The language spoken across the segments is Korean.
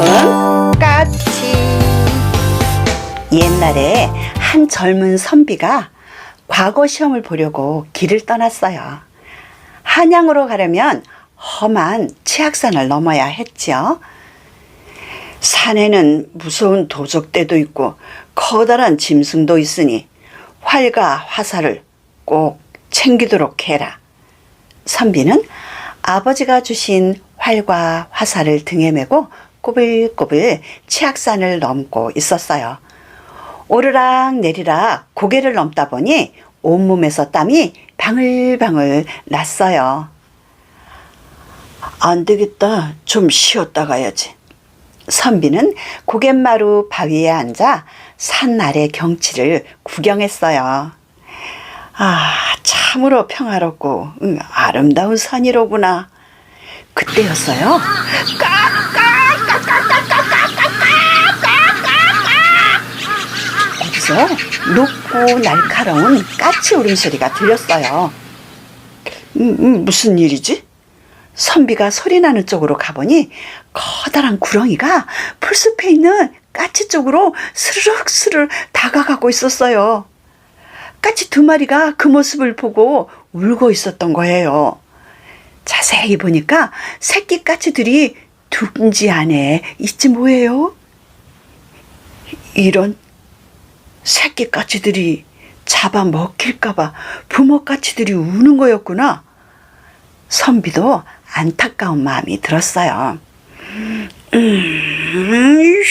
여러분, 까치. 옛날에 한 젊은 선비가 과거 시험을 보려고 길을 떠났어요. 한양으로 가려면 험한 치악산을 넘어야 했지요. 산에는 무서운 도적대도 있고 커다란 짐승도 있으니 활과 화살을 꼭 챙기도록 해라. 선비는 아버지가 주신 활과 화살을 등에 메고 꼬불꼬불 치악산을 넘고 있었어요. 오르락 내리락 고개를 넘다 보니 온몸에서 땀이 방울방울 났어요. 안 되겠다. 좀 쉬었다 가야지. 선비는 고갯마루 바위에 앉아 산 아래 경치를 구경했어요. 아, 참으로 평화롭고 음, 아름다운 산이로구나. 그때였어요. 어디서 높고 날카로운 까치 울음소리가 들렸어요. 음, 음, 무슨 일이지? 선비가 소리 나는 쪽으로 가보니 커다란 구렁이가 풀숲에 있는 까치 쪽으로 스르륵스르 다가가고 있었어요. 까치 두 마리가 그 모습을 보고 울고 있었던 거예요. 자세히 보니까 새끼 까치들이 둥지 안에 있지 뭐예요? 이런 새끼 까치들이 잡아 먹힐까봐 부모 까치들이 우는 거였구나. 선비도 안타까운 마음이 들었어요. 음, 쉿.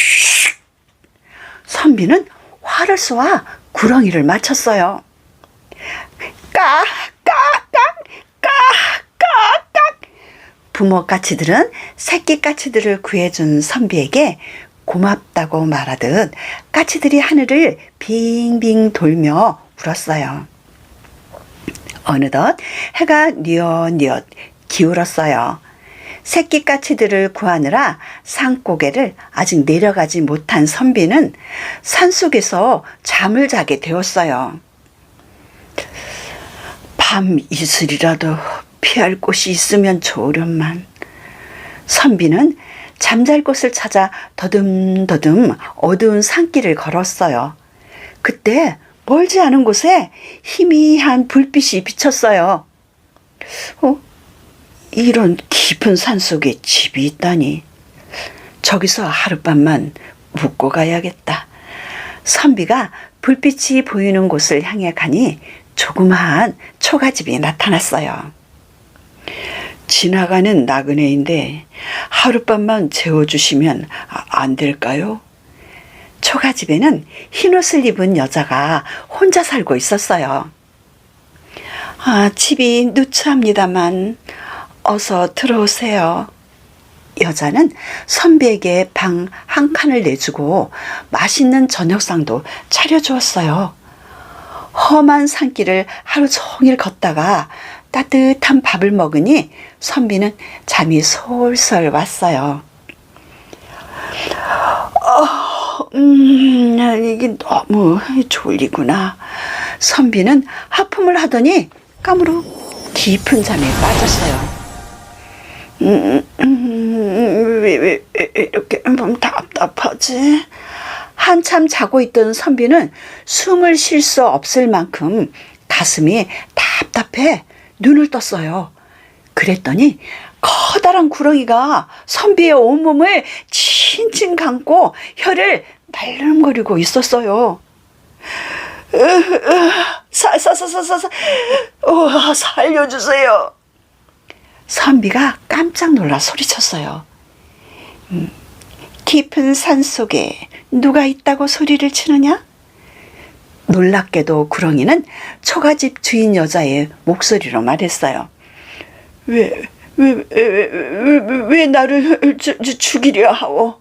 선비는 화를 쏘아 구렁이를 맞췄어요. 까, 까, 까, 까. 부모 까치들은 새끼 까치들을 구해준 선비에게 고맙다고 말하듯 까치들이 하늘을 빙빙 돌며 울었어요. 어느덧 해가 뉘엿뉘엿 기울었어요. 새끼 까치들을 구하느라 산고개를 아직 내려가지 못한 선비는 산속에서 잠을 자게 되었어요. 밤 이슬이라도 피할 곳이 있으면 좋으련만. 선비는 잠잘 곳을 찾아 더듬더듬 어두운 산길을 걸었어요. 그때 멀지 않은 곳에 희미한 불빛이 비쳤어요. 어? 이런 깊은 산 속에 집이 있다니. 저기서 하룻밤만 묵고 가야겠다. 선비가 불빛이 보이는 곳을 향해 가니 조그마한 초가집이 나타났어요. 지나가는 나그네인데 하룻밤만 재워주시면 아- 안 될까요? 초가집에는 흰옷을 입은 여자가 혼자 살고 있었어요. 아, 집이 누추합니다만 어서 들어오세요. 여자는 선비에게 방 한 칸을 내주고 맛있는 저녁상도 차려주었어요. 험한 산길을 하루 종일 걷다가 따뜻한 밥을 먹으니 선비는 잠이 솔솔 왔어요. 어, 음, 이게 너무 졸리구나. 선비는 하품을 하더니 까무룩 깊은 잠에 빠졌어요. 음, 음, 왜, 왜, 왜 이렇게 좀 답답하지? 한참 자고 있던 선비는 숨을 쉴 수 없을 만큼 가슴이 답답해 눈을 떴어요. 그랬더니 커다란 구렁이가 선비의 온몸을 칭칭 감고 혀를 말름거리고 있었어요. 사, 사, 사, 사, 사, 사, 어, 살려주세요. 선비가 깜짝 놀라 소리쳤어요. 음, 깊은 산 속에 누가 있다고 소리를 치느냐? 놀랍게도 구렁이는 초가집 주인 여자의 목소리로 말했어요. 왜, 왜, 왜, 왜, 왜, 왜 나를 주, 주, 죽이려 하오?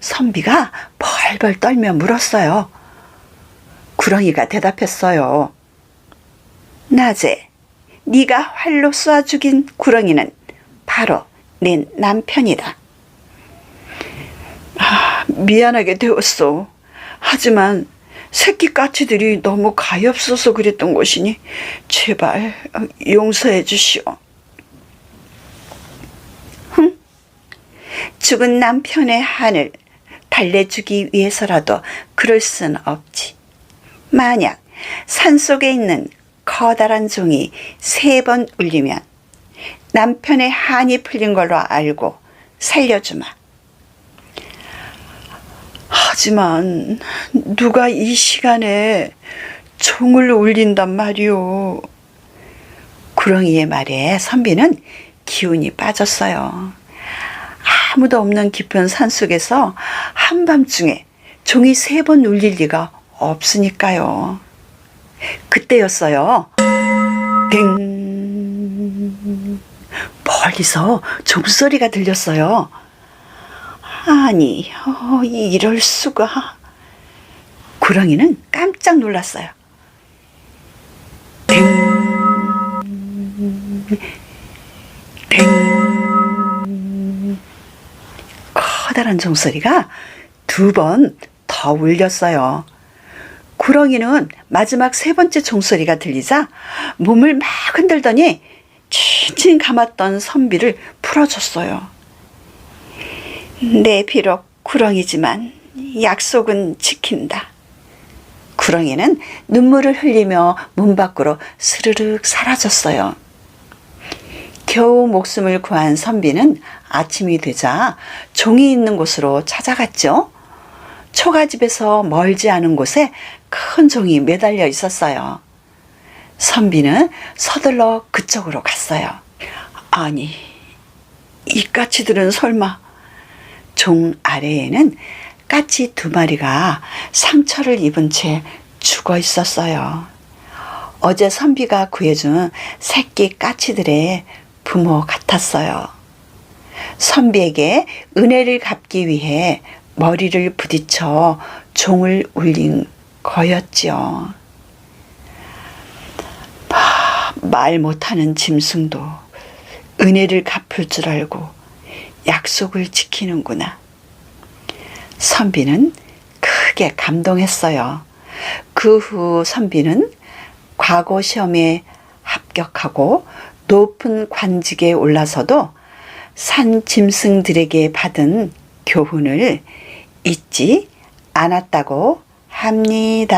선비가 벌벌 떨며 물었어요. 구렁이가 대답했어요. 낮에 네가 활로 쏴 죽인 구렁이는 바로 내 남편이다. 아, 미안하게 되었소. 하지만 새끼 까치들이 너무 가엾어서 그랬던 것이니 제발 용서해 주시오. 죽은 남편의 한을 달래주기 위해서라도 그럴 순 없지. 만약 산속에 있는 커다란 종이 세 번 울리면 남편의 한이 풀린 걸로 알고 살려주마. 하지만 누가 이 시간에 종을 울린단 말이오. 구렁이의 말에 선비는 기운이 빠졌어요. 아무도 없는 깊은 산속에서 한밤중에 종이 세 번 울릴 리가 없으니까요. 그때였어요. 땡. 멀리서 종소리가 들렸어요. 아니, 어, 이럴 수가. 구렁이는 깜짝 놀랐어요. 땡. 땡. 커다란 종소리가 두 번 더 울렸어요. 구렁이는 마지막 세 번째 종소리가 들리자 몸을 막 흔들더니 칭칭 감았던 선비를 풀어줬어요. 내 비록 구렁이지만 약속은 지킨다. 구렁이는 눈물을 흘리며 문 밖으로 스르륵 사라졌어요. 겨우 목숨을 구한 선비는 아침이 되자 종이 있는 곳으로 찾아갔죠. 초가집에서 멀지 않은 곳에 큰 종이 매달려 있었어요. 선비는 서둘러 그쪽으로 갔어요. 아니, 이 까치들은 설마 종 아래에는 까치 두 마리가 상처를 입은 채 죽어 있었어요. 어제 선비가 구해준 새끼 까치들의 부모 같았어요. 선비에게 은혜를 갚기 위해 머리를 부딪혀 종을 울린 거였지요. 아, 말 못하는 짐승도 은혜를 갚을 줄 알고 약속을 지키는구나. 선비는 크게 감동했어요. 그 후 선비는 과거 시험에 합격하고 높은 관직에 올라서도 산 짐승들에게 받은 교훈을 잊지 않았다고 합니다.